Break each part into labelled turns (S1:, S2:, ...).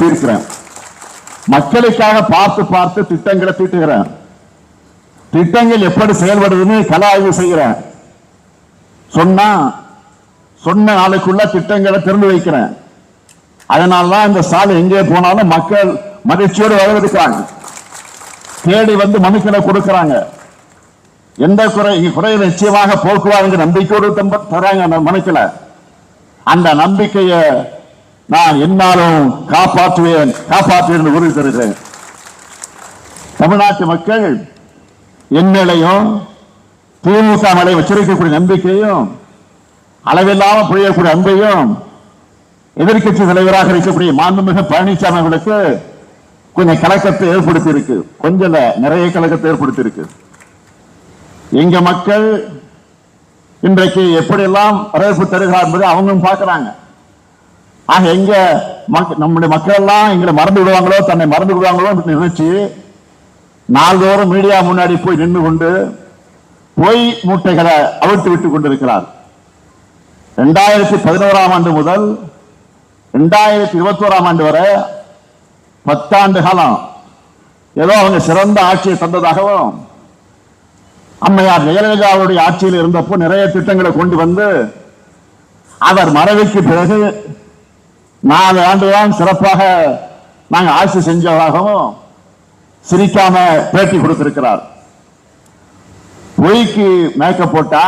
S1: தீர்க்கிறேன். மக்களுக்காக பார்த்து பார்த்து திட்டங்களை தீட்டுகிறேன். திட்டங்கள் எப்படி செயல்படுதுன்னு கல ஆய்வு செய்கிறேன். சொன்னா சொன்ன நாளுக்குள்ள திட்டங்களை திறந்து வைக்கிறேன். அதனாலதான் இந்த சாலை எங்கே போனாலும் மக்கள் மகிழ்ச்சியோடு வரவேற்கிறாங்க தேடி வந்து மனுக்களை கொடுக்கறாங்க. எந்த குறை குறையை நிச்சயமாக போக்குவாருங்க நம்பிக்கையோடு தராங்க மனசுல அந்த நம்பிக்கையை நான் என்னாலும் காப்பாற்றுவேன் காப்பாற்றுவேன் என்று உறுதி தருகிறேன். தமிழ்நாட்டு மக்கள் என்னையும் திமுக மேலே வச்சிருக்கக்கூடிய நம்பிக்கையும் அளவில்லாமல் புரியக்கூடிய அன்பையும் எதிர்க்கட்சி தலைவராக இருக்கக்கூடிய மாண்புமிகு பழனிசாமி அவர்களுக்கு கொஞ்சம் கலக்கத்தை ஏற்படுத்தி இருக்கு கொஞ்சம் நிறைய கலக்கத்தை ஏற்படுத்தி இருக்கு எங்க மக்கள் இன்றைக்கு எப்படியெல்லாம் வரவேற்பு தருகிறார் என்பதை அவங்களும் பார்க்கிறாங்க. ஆக எங்க நம்முடைய மக்கள் எல்லாம் எங்களை மறந்து விடுவாங்களோ தன்னை மறந்து விடுவாங்களோ நினைச்சு நாள்தோறும் மீடியா முன்னாடி போய் நின்று கொண்டு பொய் மூட்டைகளை அவிழ்த்து விட்டுக் கொண்டிருக்கிறார். இரண்டாயிரத்தி பதினோராம் ஆண்டு முதல் இரண்டாயிரத்தி இருபத்தோராம் ஆண்டு வரை பத்தாண்டு காலம். ஏதோ அவங்க சிறந்த ஆட்சியை தந்ததாகவும் அம்மையார் ஜெயலலிதா அவருடைய ஆட்சியில் இருந்தப்போ நிறைய திட்டங்களை கொண்டு வந்து அவர் மறைவுக்கு பிறகு நாலு ஆண்டுதான் சிறப்பாக நாங்கள் ஆட்சி செஞ்சவராகவும் சிரிக்காம பேட்டி கொடுத்திருக்கிறார். பொய்க்கு மேக்கப் போட்டா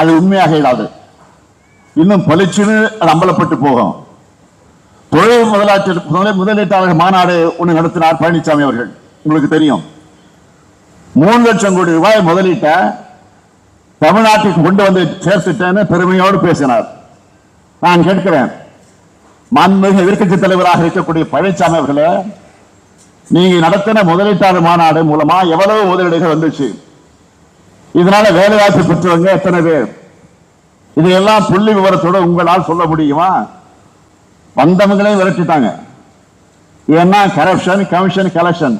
S1: அது உண்மையாக இடாது இன்னும் பளிச்சுன்னு அது அம்பலப்பட்டு போகும். தொழில் முதலாட்சி முதலீட்டாளர் மாநாடு ஒன்று நடத்தினார் பழனிசாமி அவர்கள். உங்களுக்கு தெரியும். மூணு லட்சம் கோடி ரூபாய் முதலீட்டை தமிழ்நாட்டுக்கு கொண்டு வந்து சேர்த்துட்டேன்னு பெருமையோடு பேசினார். நான் கேட்கிறேன் மாண்புமிகு எதிர்கட்சி தலைவராக இருக்கக்கூடிய பழனிசாமி அவர்களே நீங்க நடத்தின முதலீட்டாளர் மாநாடு மூலமா எவ்வளவு முதலீடுகள் வந்துச்சு? இதனால வேலைவாய்ப்பு பெற்றவங்க எத்தனை பேர்? இதையெல்லாம் புள்ளி விவரத்தோட உங்களால் சொல்ல முடியுமா? வந்தவங்களே விரட்டிட்டாங்க. ஏன்னா கரப்ஷன் கமிஷன் கலெக்ஷன்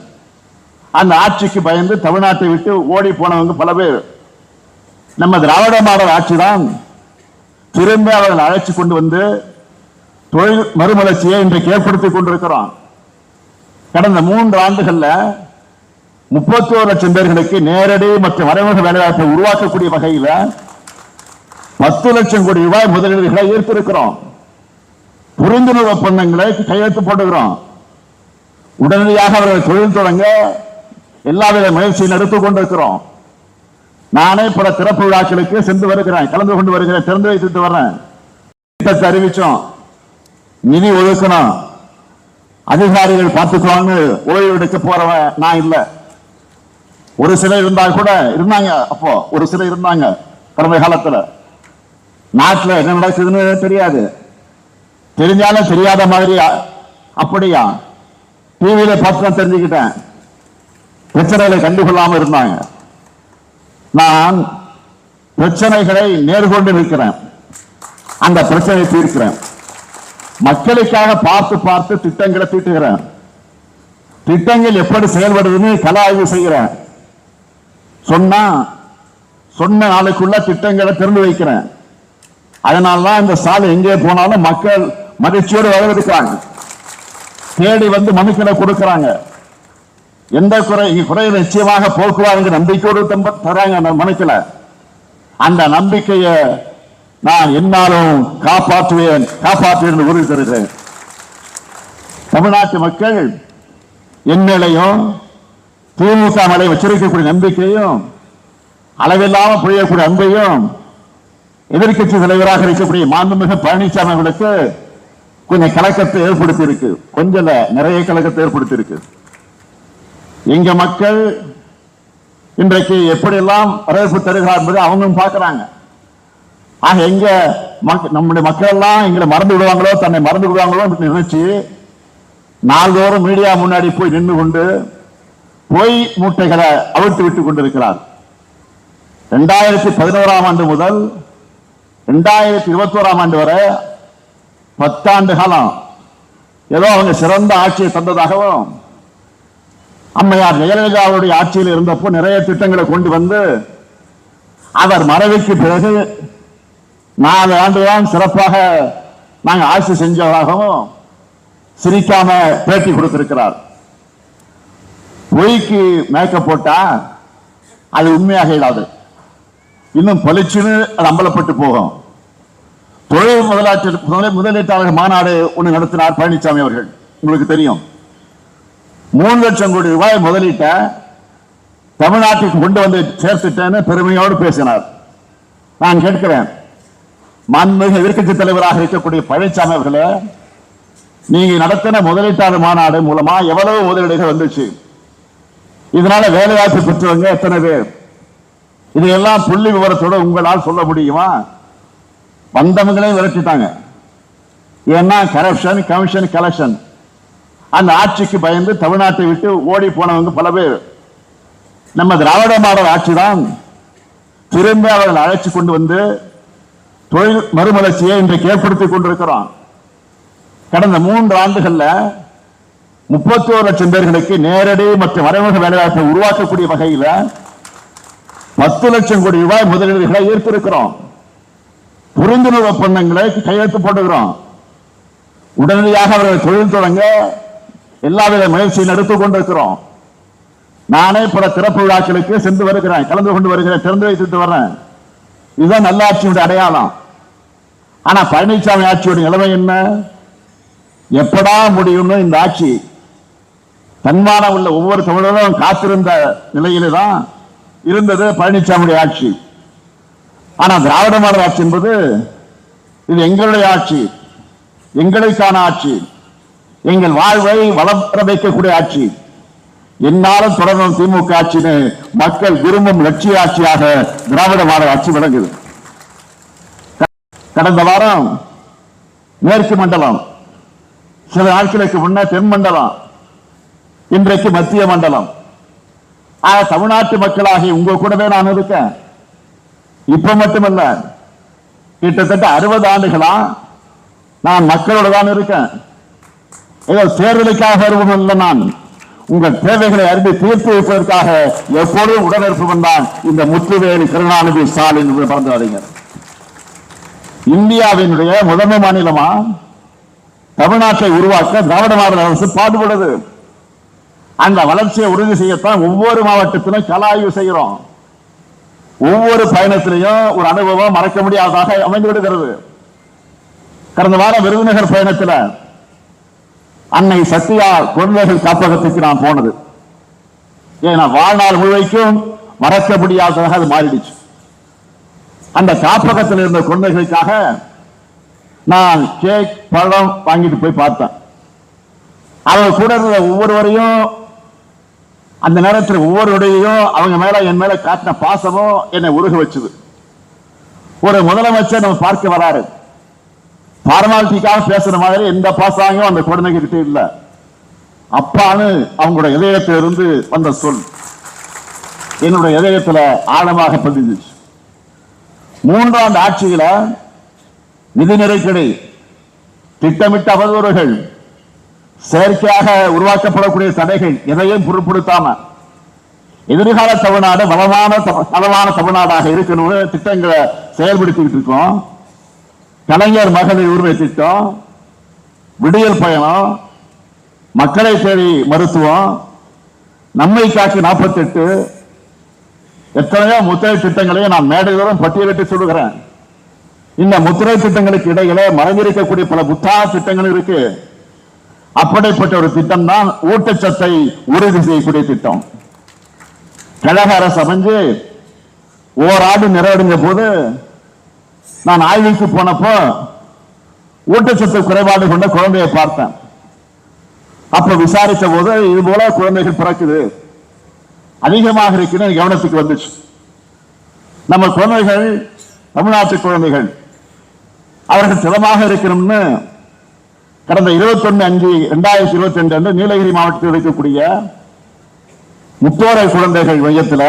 S1: அந்த ஆட்சிக்கு பயந்து தமிழ்நாட்டை விட்டு ஓடி போனவங்க பல பேர். நம்ம திராவிட மாடல் ஆட்சி தான் திரும்ப அவர்கள் அழைச்சி கொண்டு வந்து தொழில் மறுமலர்ச்சியை இன்றைக்கு ஏற்படுத்திக் கொண்டிருக்கிறோம். கடந்த மூன்று ஆண்டுகள்ல முப்பத்தோரு லட்சம் பேர்களுக்கு நேரடி மற்றும் மறைமுக வேலைவாய்ப்பை உருவாக்கக்கூடிய வகையில பத்து லட்சம் கோடி ரூபாய் முதலீடுகளை ஈர்த்திருக்கிறோம். புரிந்துணர்வு ஒப்பந்தங்களை கையெழுத்து போட்டுக்கிறோம். உடனடியாக அவர்கள் தொழில் தொடங்க எல்லாவித முயற்சியும் எடுத்துக் கொண்டிருக்கிறோம். நானே பல திறப்பு விழாக்களுக்கு சென்று வருகிறேன். கலந்து கொண்டு வருகிறேன். திறந்து வைத்துட்டு வர்றேன். திட்டத்தை அறிவிச்சோம். நிதி ஒதுக்கணும் அதிகாரிகள் பார்த்துக்குவாங்க. ஓய்வு எடுக்க போறவன் நான் இல்ல. ஒரு சிலர் இருந்தால் கூட இருந்தாங்க. அப்போ ஒரு சிலர் இருந்தாங்க. கடந்த காலத்துல. நாட்டுல என்ன நடக்குதுன்னு தெரியாது. தெரிஞ்சாலும் தெரியாத மாதிரி அப்படியா? டிவியில பார்த்து தான் தெரிஞ்சுக்கிட்டேன். பிரச்சனைகளை கண்டுகொள்ளாமல் இருந்தாங்க. நான் பிரச்சனைகளை நேர்கொண்டு நிற்கிறேன். அந்த பிரச்சனையை தீர்க்கிறேன். மக்களுக்காக பார்த்து பார்த்து திட்டங்களை தீட்டுகிறேன். திட்டங்கள் எப்படி செயல்படுதுன்னு கல ஆய்வு செய்கிறேன். சொன்னா சொன்ன நாளுக்குள்ள திட்டங்களை திறந்து வைக்கிறேன். அதனால தான் இந்த சாலை எங்கே போனாலும் மக்கள் மகிழ்ச்சியோடு வரவேற்கிறாங்க. தேடி வந்து மனுக்களை கொடுக்கிறாங்க. எந்த குறை குறையை நிச்சயமாக போக்குவாருங்க நம்பிக்கையோடு தம்ப- தராங்க அந்த மனுக்களை. அந்த நம்பிக்கையை நான் என்னாலும் காப்பாற்றுவேன் காப்பாற்றுவேன் என்று உறுதி தருகிறேன். தமிழ்நாட்டு மக்கள் என்னையும் திமுக மலை வச்சிருக்கக்கூடிய நம்பிக்கையும் அளவில்லாமல் புரியக்கூடிய அன்பையும் எதிர்க்கட்சி தலைவராக இருக்கக்கூடிய மாண்புமிகு பழனிசாமி அவர்களுக்கு கொஞ்சம் கலக்கத்தை ஏற்படுத்தி இருக்கு கொஞ்சம் நிறைய கலக்கத்தை ஏற்படுத்தி இருக்கு எங்க மக்கள் இன்றைக்கு எப்படியெல்லாம் வரவேற்பு தருகிறார் என்பதை அவங்களும் பார்க்கிறாங்க. ஆக எங்க நம்முடைய மக்கள் எல்லாம் எங்களை மறந்து விடுவாங்களோ தன்னை மறந்து விடுவாங்களோ நினைச்சு நாள்தோறும் மீடியா முன்னாடி போய் நின்று கொண்டு பொய் மூட்டைகளை அவிழ்த்து விட்டுக் கொண்டிருக்கிறார். இரண்டாயிரத்தி பதினோராம் ஆண்டு முதல் இரண்டாயிரத்தி இருபத்தோராம் ஆண்டு வரை பத்தாண்டு காலம். ஏதோ அவங்க சிறந்த ஆட்சியை தந்ததாகவும் அம்மையார் ஜெயலலிதா அவருடைய ஆட்சியில் இருந்தப்போ நிறைய திட்டங்களை கொண்டு வந்து அவர் மறைவுக்கு பிறகு நாலு ஆண்டுதான் சிறப்பாக நாங்கள் ஆட்சி செஞ்சவராகவும் சிரிக்காம பேட்டி கொடுத்திருக்கிறார். பொய்க்கு மேக்கப் போட்டா அது உண்மையாக இல்லாது இன்னும் பளிச்சுன்னு அது அம்பலப்பட்டு போகும். தொழில் முதலாற்று முதல- முதலீட்டாளர் மாநாடு ஒன்று நடத்தினார் பழனிசாமி அவர்கள். உங்களுக்கு தெரியும். மூணு லட்சம் கோடி ரூபாய் முதலீட்ட தமிழ்நாட்டுக்கு கொண்டு வந்து சேர்த்துட்டேன்னு பெருமையோடு பேசினார். நான் கேட்கிறேன் மாண்புமிகு எதிர்கட்சி தலைவராக இருக்கக்கூடிய பழனிசாமி அவர்களே நீங்க நடத்தின முதலீட்டாளர் மாநாடு மூலமா எவ்வளவு முதலீடுகள் வந்துச்சு? இதனால வேலைவாய்ப்பு பெற்றவங்க எத்தனை பேர்? இதையெல்லாம் புள்ளி விவரத்தோட உங்களால் சொல்ல முடியுமா? வந்தவங்களையும் விரட்டிட்டாங்க. ஏன்னா கரப்ஷன் கமிஷன் கலெக்ஷன் அந்த ஆட்சிக்கு பயந்து தமிழ்நாட்டை விட்டு ஓடி போனவங்க பல பேர். நம்ம திராவிட மாடல் ஆட்சி தான் திரும்ப அவர்கள் அழைச்சி கொண்டு வந்து தொழில் மறுமலர்ச்சியை இன்றைக்கு ஏற்படுத்திக் கொண்டிருக்கிறோம். கடந்த மூன்று ஆண்டுகள்ல முப்பத்தி ஒரு லட்சம் பேர்களுக்கு நேரடி மற்றும் மறைமுக வேலைவாய்ப்பை உருவாக்கக்கூடிய வகையில பத்து லட்சம் கோடி ரூபாய் முதலீடுகளை ஈர்த்திருக்கிறோம். புரிந்துணர்வு ஒப்பந்தங்களை கையெழுத்து போட்டுக்கிறோம். உடனடியாக அவர்கள் தொழில் தொடங்க எல்லாவித முயற்சியும் எடுத்துக் கொண்டிருக்கிறோம். நானே பல திறப்பு விழாக்களுக்கு சென்று வருகிறேன் கலந்து கொண்டு வருகிறேன் திறந்து வைத்துட்டு வர்றேன். இதுதான் நல்லாட்சியுடைய அடையாளம். ஆனா பழனிசாமி ஆட்சியுடைய நிலைமை என்ன? எப்படா முடியும்னு இந்த ஆட்சி? தன்மானம் உள்ள ஒவ்வொரு தமிழரும் காத்திருந்த நிலையில்தான் இருந்தது பழனிசாமியுடைய ஆட்சி. ஆனா திராவிட மாடல் ஆட்சி என்பது இது எங்களுடைய ஆட்சி எங்களுக்கான ஆட்சி. எங்கள் வாழ்வை வளம் வைக்கக்கூடிய ஆட்சி. என்னாலும் தொடரும் திமுக ஆட்சின்னு மக்கள் விரும்பும் லட்சிய ஆட்சியாக திராவிட மாடல் ஆட்சி விளங்குது. கடந்த வாரம் மேற்கு மண்டலம் சில நாட்களுக்கு முன்ன தென் மண்டலம் இன்றைக்கு மத்திய மண்டலம். ஆக தமிழ்நாட்டு மக்களாகி உங்க கூடவே நான் இருக்கேன். இப்ப மட்டுமல்ல கிட்டத்தட்ட அறுபது ஆண்டுகளா நான் மக்களோட தான் இருக்கேன். ஏதோ தேர்தலுக்காக இல்லை நான். உங்கள் தேவைகளை அறிந்து தீர்த்து வைப்பதற்காக எப்பொழுதும் உடனிருப்பவன் தான் இந்த முத்துவேலி கருணாநிதி ஸ்டாலின் பறந்து வரீங்க அறிஞர் இந்தியாவினுடைய முதன்மை மாநிலமா? தமிழ்நாட்டை உருவாக்க திராவிட மாநில அரசு பாடுபடுது. அந்த வளர்ச்சியை உறுதி செய்யத்தான் ஒவ்வொரு மாவட்டத்திலும் கல ஆய்வு செய்கிறோம். ஒவ்வொரு பயணத்திலையும் ஒரு அனுபவம் மறக்க முடியாததாக அமைந்து விடுகிறது கடந்த வாரம் விருதுநகர் பயணத்தில் அன்னை சத்யா குழந்தைகள் காப்பகத்துக்கு நான் போனது. ஏன்னா வாழ்நாள் முழுமைக்கும் மறக்க முடியாததாக அது மாறிடுச்சு. அந்த காப்பகத்தில் இருந்த குழந்தைகளுக்காக நான் கேக் பழம் வாங்கிட்டு போய் பார்த்தேன். அவங்க கூட இருந்த ஒவ்வொருவரையும் அந்த நேரத்தில் ஒவ்வொருவரையும் அவங்க மேல என் மேல காட்டின பாசமும் என்னை உருக வச்சது. ஒரு முதலமைச்சர் நம்ம பார்க்க வராரு. ஃபார்மாலிட்டிக்காக பேசுற மாதிரி எந்த பாசாங்கும் அந்த குழந்தைங்க கிட்ட இல்ல. அப்பான்னு அவங்களோட இதயத்திலிருந்து வந்த சொல் என்னுடைய இதயத்துல ஆழமாக பதிஞ்சிச்சு. மூன்றாண்டு ஆட்சியில நிதி நெருக்கடி திட்டமிட்ட அவதூறுகள் செயற்கையாக உருவாக்கப்படக்கூடிய தடைகள் எதையும் பொருட்படுத்தாம எதிர்கால தமிழ்நாடு வளமான வளமான தமிழ்நாடாக இருக்கணும்னு திட்டங்களை செயல்படுத்திக்கிட்டு இருக்கோம். கலைஞர் மகளிர் உரிமை திட்டம் விடியல் பயணம் மக்களை தேடி மருத்துவம் நம்மை காக்கி நாற்பத்தெட்டு. எத்தனையோ முத்திரை திட்டங்களையும் நான் மேடைதோறும் பட்டியலிட்டு சொல்லுகிறேன். இந்த முத்திரை திட்டங்களுக்கு இடையில மறைந்திருக்கக்கூடிய பல புத்தா திட்டங்கள் இருக்கு. அப்படிப்பட்ட ஒரு திட்டம் தான் ஊட்டச்சத்தை உறுதி செய்யக்கூடிய திட்டம். கழக அரசு அமைஞ்சு ஓராண்டு நிறைவடைஞ்ச போது நான் ஆய்வுக்கு போனப்போ ஊட்டச்சத்து குறைபாடு கொண்ட குழந்தையை பார்த்தேன். அப்ப விசாரித்த போது இது போல குழந்தைகள் பிறக்குது. அதிகமாக இருக்குன்னு கவனத்துக்கு வந்துச்சு. நம்ம குழந்தைகள் தமிழ்நாட்டு குழந்தைகள் அவர்கள் திடமாக இருக்கணும்னு கடந்த 21 அஞ்சு ரெண்டாயிரத்தி இருபத்தி ரெண்டு அன்று நீலகிரி மாவட்டத்தில் இருக்கக்கூடிய முத்தோரை குழந்தைகள் மையத்தில்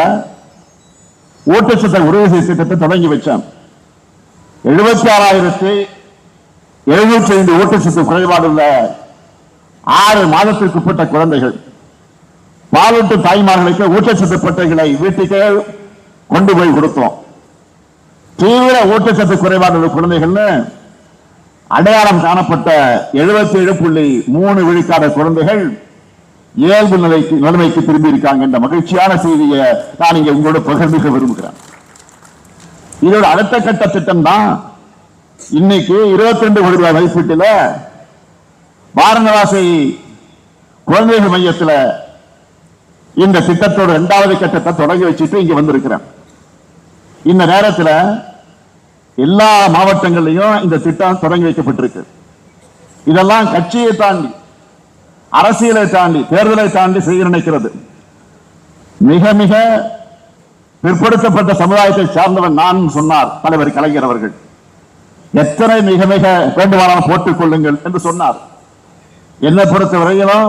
S1: ஊட்டச்சத்தை உறுதி செய்ய திட்டத்தை தொடங்கி வச்சான் எழுபத்தி ஆறாயிரத்தி எழுநூற்றி ஐந்து ஊட்டச்சத்து குறைபாடுள்ள ஆறு மாதத்திற்கு உட்பட்ட குழந்தைகள். பாலூட்டு தாய்மார்களுக்கு ஊட்டச்சத்து பட்டைகளை வீட்டுக்கே கொண்டு போய் கொடுத்தோம். தீவிர ஊட்டச்சத்து குறைபாடு உள்ள குழந்தைகள்னு அடையாளம் காணப்பட்ட 77.3 புள்ளி மூணு விழுக்காடு குழந்தைகள் இயல்பு நிலைக்கு நிலைமைக்கு திரும்பி இருக்காங்க என்ற மகிழ்ச்சியான செய்தியை நான் இங்கே உங்களோட பகிர்ந்துக்க விரும்புகிறேன். இதோட அடுத்த கட்ட திட்டம் தான் இன்னைக்கு 22 கோடி ரூபாய் மதிப்பீட்டில் பாரதவாசி குழந்தைகள் மையத்தில் இந்த திட்டத்தோட இரண்டாவது கட்டத்தை தொடங்கி வச்சுட்டு இங்க வந்திருக்கிறேன். இந்த நேரத்தில் எல்லா மாவட்டங்கள்லையும் இந்த திட்டம் தொடங்கி வைக்கப்பட்டிருக்கு. இதெல்லாம் கட்சியை தாண்டி அரசியலை தாண்டி தேர்தலை தாண்டி செய்ய நினைக்கிறது. மிக மிக பிற்படுத்தப்பட்ட சமுதாயத்தை சார்ந்தவன் நான் சொன்னார் தலைவர் கலைஞர் அவர்கள். எத்தனை மிக மிக வேண்டுமானால் போட்டுக் கொள்ளுங்கள் என்று சொன்னார். என்னை பொறுத்த வரையிலும்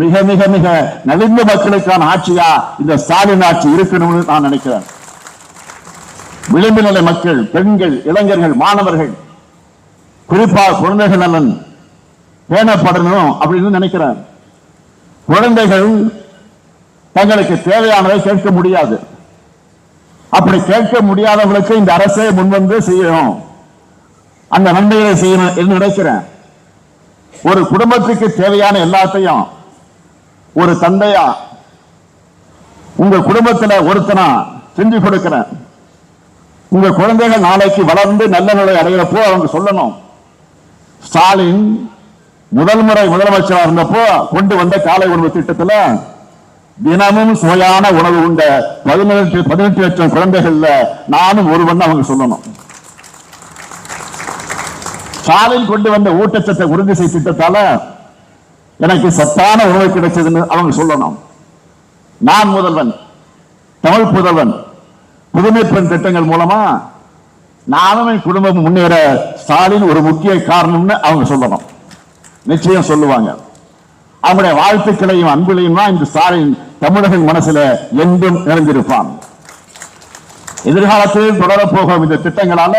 S1: மிக மிக மிக நலிந்த மக்களுக்கான ஆட்சியா இந்த ஸ்டாலின் ஆட்சி இருக்கணும்னு நான் நினைக்கிறேன். விளிம்பு நிலை மக்கள் பெண்கள் இளைஞர்கள் மாணவர்கள் குறிப்பாக குழந்தைகள் நலன் பேணப்படணும் அப்படின்னு நினைக்கிறேன். குழந்தைகள் தங்களுக்கு தேவையானதை கேட்க முடியாது. அப்படி கேட்க முடியாதவர்களுக்கு இந்த அரசே முன்வந்து செய்யணும். அந்த நன்மைகளை செய்யணும் என்று நினைக்கிறேன். ஒரு குடும்பத்துக்கு தேவையான எல்லாத்தையும் ஒரு தந்தையா உங்க குடும்பத்துல ஒருத்தனா செஞ்சு கொடுக்கிறேன். உங்க குழந்தைகள் நாளைக்கு வளர்ந்து நல்ல நிலை அடைகிறப்போ அவங்க சொல்லணும். ஸ்டாலின் முதல் முறை முதலமைச்சராக இருந்தப்போ கொண்டு வந்த காலை உணவு திட்டத்தில் தினமும் சுவையான உணவு உண்ட பதினெட்டு பதினெட்டு லட்சம் குழந்தைகள்ல நானும் ஒருவன் அவங்க சொல்லணும். ஸ்டாலின் கொண்டு வந்த ஊட்டச்சத்தை உறுதி செய் திட்டத்தால எனக்கு சத்தான உணவு கிடைச்சதுன்னு அவங்க சொல்லணும். நான் முதல்வன் தமிழ் புதல்வன் புதுமை பெண் திட்டங்கள் மூலமா நானும் என் குடும்பம் முன்னேற ஸ்டாலின் ஒரு முக்கிய காரணம்னு அவங்க சொல்லணும். நிச்சயம் சொல்லுவாங்க. அவங்களுடைய வாழ்த்துக்களையும் அன்புகளையும் தான் இந்த ஸ்டாலின் தமிழர்கள் மனசுல என்றும் நிறைந்திருப்பான். எதிர்காலத்தில் தொடரப்போகும் இந்த திட்டங்களால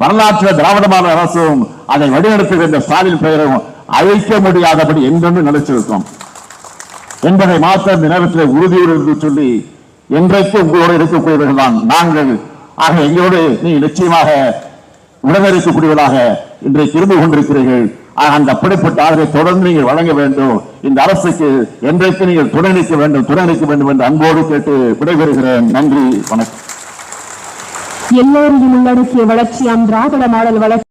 S1: வரலாற்று திராவிட மாநில அரசும் அதை வழிநடத்துகின்ற ஸ்டாலின் பெயரும் அழைக்க முடியாதபடி என்றென்று நினைச்சிருக்கும். என்பதை மாற்ற இந்த நேரத்தில் உறுதியுடன் சொல்லி என்றைக்கு உங்களோடு இருக்கக்கூடியவர்கள் தான் நாங்கள். ஆக எங்களோடு நீ நிச்சயமாக உடனிருக்கக்கூடியவர்களாக இன்றைக்கு இருந்து கொண்டிருக்கிறீர்கள். அந்த அப்படிப்பட்ட ஆதரவை தொடர்ந்து நீங்கள் வழங்க வேண்டும். இந்த அரசுக்கு என்றைக்கு நீங்கள் துணை நிற்க வேண்டும் துணை நிற்க வேண்டும் என்று அன்போடு கேட்டு விடைபெறுகிறேன். நன்றி வணக்கம்.
S2: எல்லோரையும் உள்ளடக்கிய வளர்ச்சியாம் திராவிட மாடல் வளர்ச்சி